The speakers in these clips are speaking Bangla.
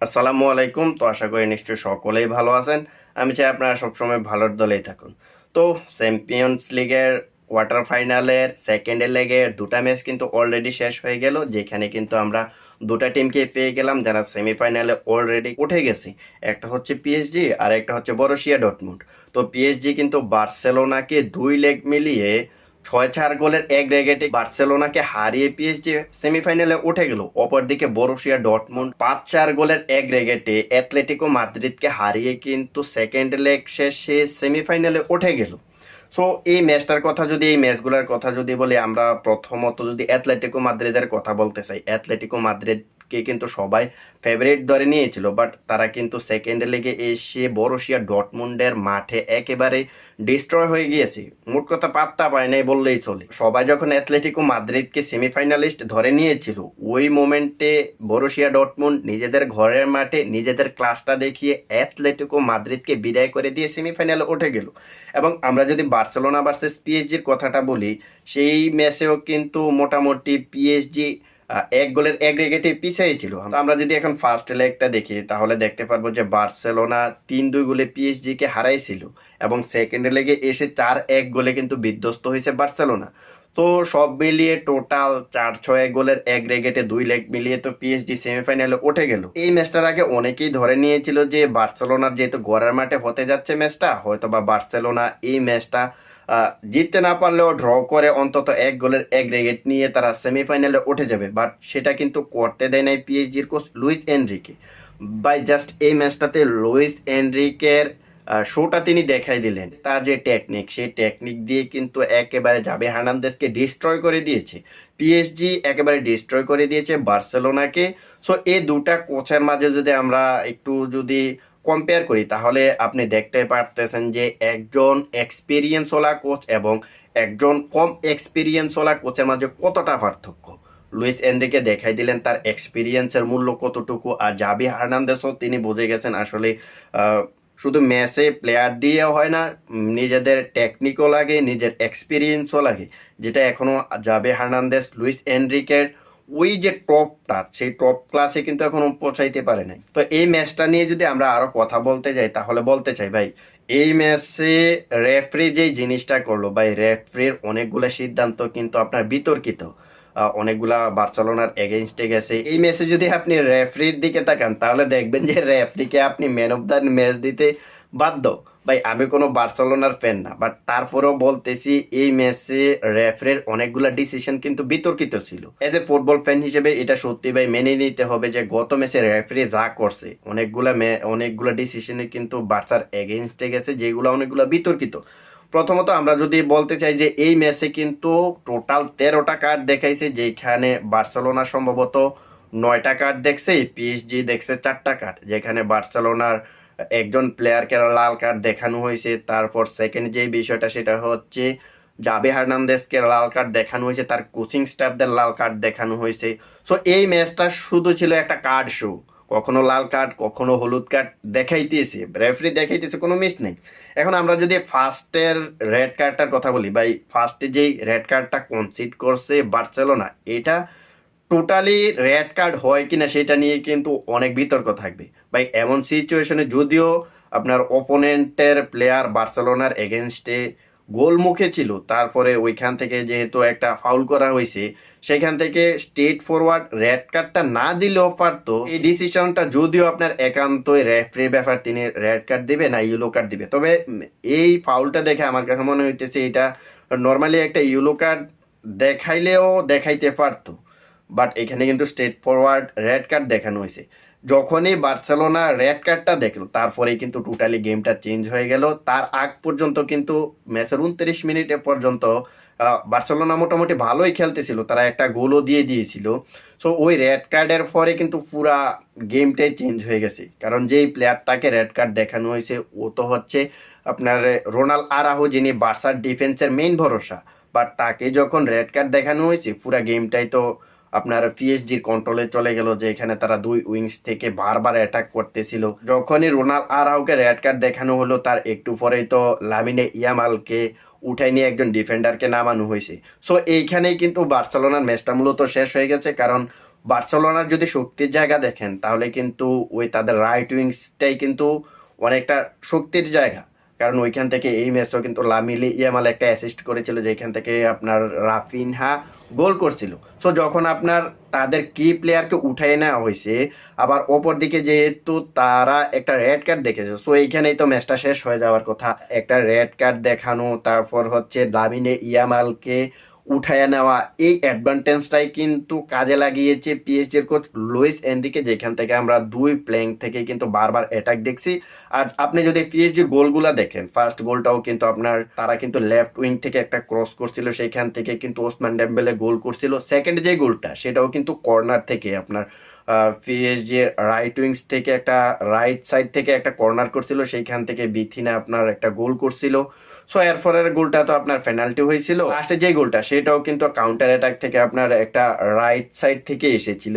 আসসালামু আলাইকুম। তো আশা করি নিশ্চয়ই সকলেই ভালো আছেন। আমি চাই আপনারা সবসময় ভালোর দলেই থাকুন। তো চ্যাম্পিয়ন্স লিগের কোয়ার্টার ফাইনালের সেকেন্ডের লেগে দুটা ম্যাচ কিন্তু অলরেডি শেষ হয়ে গেল, যেখানে কিন্তু আমরা দুটা টিমকে পেয়ে গেলাম, যারা সেমিফাইনালে অলরেডি উঠে গেছে। একটা হচ্ছে পিএসজি আর একটা হচ্ছে বরশিয়া ডটমুন্ড তো পিএসজি কিন্তু বার্সেলোনাকে দুই লেগ মিলিয়ে ছয় চার গোলের এক রেগেটে বার্সেলোনাকে হারিয়ে পিএসজি সেমিফাইনালে উঠে গেল। অপরদিকে বরুশিয়া ডটমুন্ড পাঁচ চার গোলের এক রেগেটে অ্যাথলেটিকো মাদ্রিদকে হারিয়ে কিন্তু সেকেন্ড লেগ শেষে সেমিফাইনালে উঠে গেল। সো, এই ম্যাচটার কথা যদি, এই ম্যাচগুলোর কথা যদি বলি, আমরা প্রথমত যদি অ্যাথলেটিকো মাদ্রিদের কথা বলতে চাই অ্যাথলেটিকো মাদ্রিদকে কিন্তু সবাই ফেভারিট ধরে নিয়েছিল বাট তারা কিন্তু সেকেন্ড লেগে এসে বরুশিয়া ডটমুন্ডের মাঠে একেবারে ডিস্ট্রয় হয়ে গিয়েছে। মোট কথা পাত্তা পায় নাই বললেই চলে। সবাই যখন অ্যাথলেটিকো মাদ্রিদকে সেমিফাইনালিস্ট ধরে নিয়েছিল, ওই মোমেন্টে বরুশিয়া ডটমুন্ড নিজেদের ঘরের মাঠে নিজেদের ক্লাসটা দেখিয়ে অ্যাথলেটিকো মাদ্রিদকে বিদায় করে দিয়ে সেমিফাইনালে উঠে গেল। এবং আমরা যদি বার্সেলোনা ভার্সেস পিএসজির কথাটা বলি, সেই ম্যাচেও কিন্তু মোটামুটি পিএসজি এক গোলের এগ্রিগেটে পিছিয়ে ছিল। আমরা যদি এখন ফার্স্ট লেগটা দেখি, তাহলে দেখতে পারব যে বার্সেলোনা তিন দুই গোলে পিএসজি কে হারাইছিল এবং সেকেন্ড লেগে এসে চার এক গোলে কিন্তু বিধ্বস্ত হয়েছে বার্সেলোনা। তো সব মিলিয়ে টোটাল চার ছয় গোলের এক রেগেটে দুই লেগ মিলিয়ে তো পিএসডি সেমিফাইনালে উঠে গেল। এই ম্যাচটার আগে অনেকেই ধরে নিয়েছিল যে বার্সেলোনার যেহেতু গড়ার মাঠে হতে যাচ্ছে ম্যাচটা হয়তো বা বার্সেলোনা এই ম্যাচটা জিততে না পারলেও ড্র করে অন্তত এক গোলের এক রেগেট নিয়ে তারা সেমিফাইনালে উঠে যাবে। বাট সেটা কিন্তু করতে দেয় নাই পিএইচডির coach Luis Enrique. By just এই ম্যাচটাতে লুইস এনরিকের শোটা তিনি দেখাই দিলেন। তার যে টেকনিক সেই টেকনিক দিয়ে কিন্তু একেবারে যাবে হার্নান্দেসকে ডিস্ট্রয় করে দিয়েছে। পিএসজি একেবারে ডিস্ট্রয় করে দিয়েছে বার্সেলোনাকে। সো এই দুটা কোচের মাঝে যদি আমরা একটু যদি কম্পেয়ার করি, তাহলে আপনি দেখতে পারতেছেন যে একজন এক্সপিরিয়েন্স ওলা কোচ এবং একজন কম এক্সপিরিয়েন্স ওলা কোচের মাঝে কতটা পার্থক্য। লুইস এন্ড্রিকে দেখাই দিলেন তার এক্সপিরিয়েন্সের মূল্য কতটুকু আর জাবি হার্নান্দেসও তিনি বুঝে গেছেন আসলে শুধু ম্যাচে প্লেয়ার দিয়ে হয় না, নিজেদের টেকনিকও লাগে, নিজের এক্সপিরিয়েন্সও লাগে, যেটা এখনও যাবে হার্নান্দেস লুইস এনরিকের ওই যে টপটা, সেই টপ ক্লাসে কিন্তু এখনও পৌঁছাইতে পারে নাই। তো এই ম্যাচটা নিয়ে যদি আমরা আরও কথা বলতে যাই, তাহলে বলতে চাই, ভাই, এই ম্যাচে রেফারি যে জিনিসটা করল, ভাই রেফারির অনেকগুলো সিদ্ধান্ত কিন্তু আপনার বিতর্কিত। অনেকগুলা বার্সেলোনার এগেনস্টে গেছে। এই ম্যাচে যদি আপনি রেফারির দিকে তাকান, তাহলে দেখবেন যে রেফারিকে আপনি ম্যান অফ দ্য ম্যাচ দিতে বাধ্য। ভাই, আমি কোনো বার্সেলোনার ফ্যান না বাট তারপরেও বলতেছি এই ম্যাচে রেফারির অনেকগুলা ডিসিশন কিন্তু বিতর্কিত ছিল। এজ এ ফুটবল ফ্যান হিসেবে এটা সত্যি ভাই মেনে নিতে হবে যে গত ম্যাচে রেফারি যা করছে, অনেকগুলা অনেকগুলা ডিসিশনে কিন্তু বার্সার এগেনস্টে গেছে, যেগুলো অনেকগুলা বিতর্কিত। প্রথমত আমরা যদি বলতে চাই যে এই ম্যাচে কিন্তু টোটাল তেরোটা কার্ড দেখাইছে, যেখানে বার্সেলোনা সম্ভবত নয়টা কার্ড দেখছে পিএসজি দেখছে চারটা কার্ড যেখানে বার্সেলোনার একজন প্লেয়ারকে লাল কার্ড দেখানো হয়েছে। তারপর সেকেন্ড যে বিষয়টা, সেটা হচ্ছে জাবে হার্নান্দেসকে লাল কার্ড দেখানো হয়েছে। তার কোচিং স্টাফদের লাল কার্ড দেখানো হয়েছে। সো এই ম্যাচটা শুধু ছিল একটা কার্ড শো কখনো লাল কার্ড কখনো হলুদ কার্ড দেখাইতেছে। রেফারি দেখাইতেছে, কোনো মিস নেই। এখন আমরা যদি ফার্স্টের রেড কার্ডটার কথা বলি, ভাই ফার্স্টে যেই রেড কার্ডটা কনসিড করছে বার্সেলোনা এটা টোটালি রেড কার্ড হয় কিনা সেটা নিয়ে কিন্তু অনেক বিতর্ক থাকবে। ভাই, এমন সিচুয়েশনে যদিও আপনার ওপোনেন্টের প্লেয়ার বার্সেলোনার এগেনস্টে গোল মুখে ছিল, তারপরে ওইখান থেকে যেহেতু একটা ফাউল করা হয়েছে, সেখান থেকে স্টেট ফরওয়ার্ড রেড কার্ডটা না দিলেও পারতো। এই ডিসিশনটা যদিও আপনার একান্তই রেফারির ব্যাপার, তিনি রেড কার্ড দিবে না ইয়েলো কার্ড দিবে। তবে এই ফাউলটা দেখে আমার কাছে মনে হইতেছে এটা নর্মালি একটা ইয়েলো কার্ড দেখাইলেও দেখাইতে পারতো। বাট এখানে কিন্তু স্টেট ফরওয়ার্ড রেড কার্ড দেখানো হয়েছে। যখনই বার্সেলোনা রেড কার্ডটা দেখল, তারপরেই কিন্তু টোটালি গেমটা চেঞ্জ হয়ে গেল। তার আগ পর্যন্ত কিন্তু ম্যাচের উনত্রিশ মিনিটে পর্যন্ত বার্সেলোনা মোটামুটি ভালোই খেলতেছিল। তারা একটা গোলও দিয়ে দিয়েছিল। সো ওই রেড কার্ডের পরে কিন্তু পুরা গেমটাই চেঞ্জ হয়ে গেছে। কারণ যেই প্লেয়ারটাকে রেড কার্ড দেখানো হয়েছে, ও তো হচ্ছে আপনার রোনাল আরাহো, যিনি বার্সার ডিফেন্সের মেইন ভরসা। বাট তাকে যখন রেড কার্ড দেখানো হয়েছে, পুরা গেমটাই তো আপনার পিএসজির কন্ট্রোলে চলে গেল যে এখানে তারা দুই উইংস থেকে বারবার অ্যাটাক করতেছিল। যখনই রোনাল আর আরাউকে রেড কার্ড দেখানো হলো, তার একটু পরেই তো লামিনে ইয়ামালকে উঠাই নিয়ে একজন ডিফেন্ডারকে নামানো হয়েছে। সো এইখানেই কিন্তু বার্সেলোনার ম্যাচটা মূলত শেষ হয়ে গেছে, কারণ বার্সেলোনার যদি শক্তির জায়গা দেখেন, তাহলে কিন্তু ওই তাদের রাইট উইংসটাই কিন্তু অনেকটা শক্তির জায়গা। কারণ ওইখান থেকে এই ম্যাচও কিন্তু লামিলি ইয়ামাল একটা অ্যাসিস্ট করেছিল, যেখান থেকে আপনার রাফিনহা গোল করছিল। সো যখন আপনার তাদের কি প্লেয়ারকে উঠাই নেওয়া হয়েছে, আবার ওপর দিকে যেহেতু তারা একটা রেড কার্ড দেখেছে সো এইখানেই তো ম্যাচটা শেষ হয়ে যাওয়ার কথা। একটা রেড কার্ড দেখানো, তারপর হচ্ছে লামিনে ইয়ামালকে উঠায় নেওয়া। এই অ্যাডভান্টেজটাই কিন্তু কাজে লাগিয়েছে পিএসজির কোচ লুইস এন্ডিকে যেখান থেকে আমরা দুই প্লেইং থেকে কিন্তু বারবার অ্যাটাক দেখছি। আর আপনি যদি পিএসজির গোলগুলা দেখেন ফার্স্ট গোলটাও কিন্তু আপনার, তারা কিন্তু লেফট উইং থেকে একটা ক্রস করছিল সেইখান থেকে কিন্তু ওসমান ডেম্বেলে গোল করছিল। সেকেন্ড যে গোলটা সেটাও কিন্তু কর্নার থেকে আপনার পিএসজি রাইট উইংস থেকে একটা রাইট সাইড থেকে একটা কর্নার করছিল, সেইখান থেকে বিথিনা আপনার একটা গোল করছিল। সো এরপরের গোলটা তো আপনার পেনাল্টি হয়েছিল। লাস্টে যে গোলটা সেটাও কিন্তু কাউন্টার অ্যাটাক থেকে আপনার একটা রাইট সাইড থেকে এসেছিল।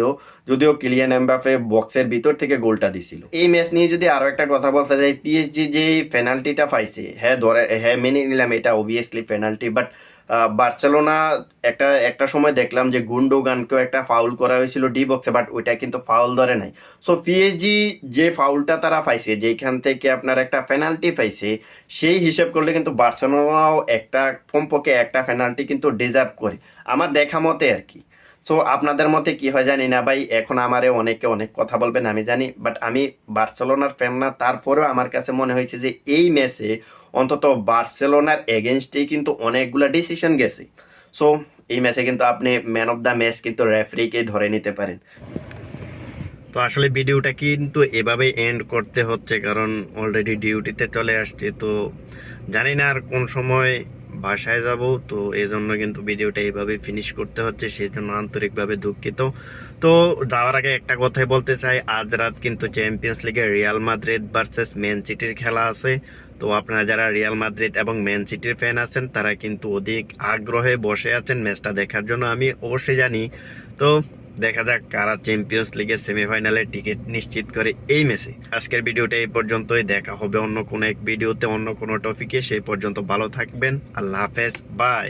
যদিও কিলিয়ান এমবাফে বক্সের ভিতর থেকে গোলটা দিছিল। এই ম্যাচ নিয়ে যদি আরও একটা কথা বলতে যাই পিএসজি যে পেনাল্টিটা পাইছে হ্যাঁ ধরে হ্যাঁ মেনে নিলাম, এটা অবভিয়াসলি পেনাল্টি বাট বার্সেলোনা একটা একটা সময় দেখলাম যে গুন্ডোগানকেও একটা ফাউল করা হয়েছিল ডি বক্সে বাট ওইটা কিন্তু ফাউল ধরে নাই। সো পিএসজি যে ফাউলটা তারা পাইছে যেখান থেকে আপনার একটা পেনাল্টি পাইছে, সেই হিসেব করলে কিন্তু বার্সেলোনাও একটা, কমপক্ষে একটা পেনাল্টি কিন্তু ডিজার্ভ করে। আমার দেখা মতে আর কি। সো আপনাদের মতে কি হয় জানি না, ভাই? এখন আমারে অনেকে অনেক কথা বলবেন, আমি জানি বাট আমি বার্সেলোনার ফ্যান না, তারপরেও আমার কাছে মনে হয়েছে যে এই ম্যাচে অন্তত বার্সেলোনার এগেনস্টেই কিন্তু অনেকগুলো ডিসিশন গেছে। সো এই ম্যাচে কিন্তু আপনি ম্যান অফ দ্য ম্যাচ কিন্তু রেফারিকে ধরে নিতে পারেন। তো আসলে ভিডিওটা কিন্তু এভাবে এন্ড করতে হচ্ছে, কারণ অলরেডি ডিউটিতে চলে আসছে, তো জানি না আর কোন সময় বাসায় যাব, তো এই জন্য কিন্তু ভিডিওটা এইভাবে ফিনিশ করতে হচ্ছে সেই জন্য আন্তরিকভাবে দুঃখিত। তো যাওয়ার আগে একটা কথাই বলতে চাই, আজ রাত কিন্তু চ্যাম্পিয়ন্স লিগে রিয়াল মাদ্রিদ ভার্সেস ম্যান সিটির খেলা আছে। তো আপনারা যারা রিয়াল মাদ্রিদ এবং ম্যান সিটির ফ্যান আছেন, তারা কিন্তু অধিক আগ্রহে বসে আছেন ম্যাচটা দেখার জন্য, আমি অবশ্যই জানি। তো দেখা যাক কারা চ্যাম্পিয়ন্স লিগের সেমিফাইনালে টিকিট নিশ্চিত করে এই ম্যাচে আজকের ভিডিওটা এই পর্যন্তই। দেখা হবে অন্য কোনো এক ভিডিওতে অন্য কোনো টপিকে সেই পর্যন্ত ভালো থাকবেন। আল্লাহ হাফেজ। বাই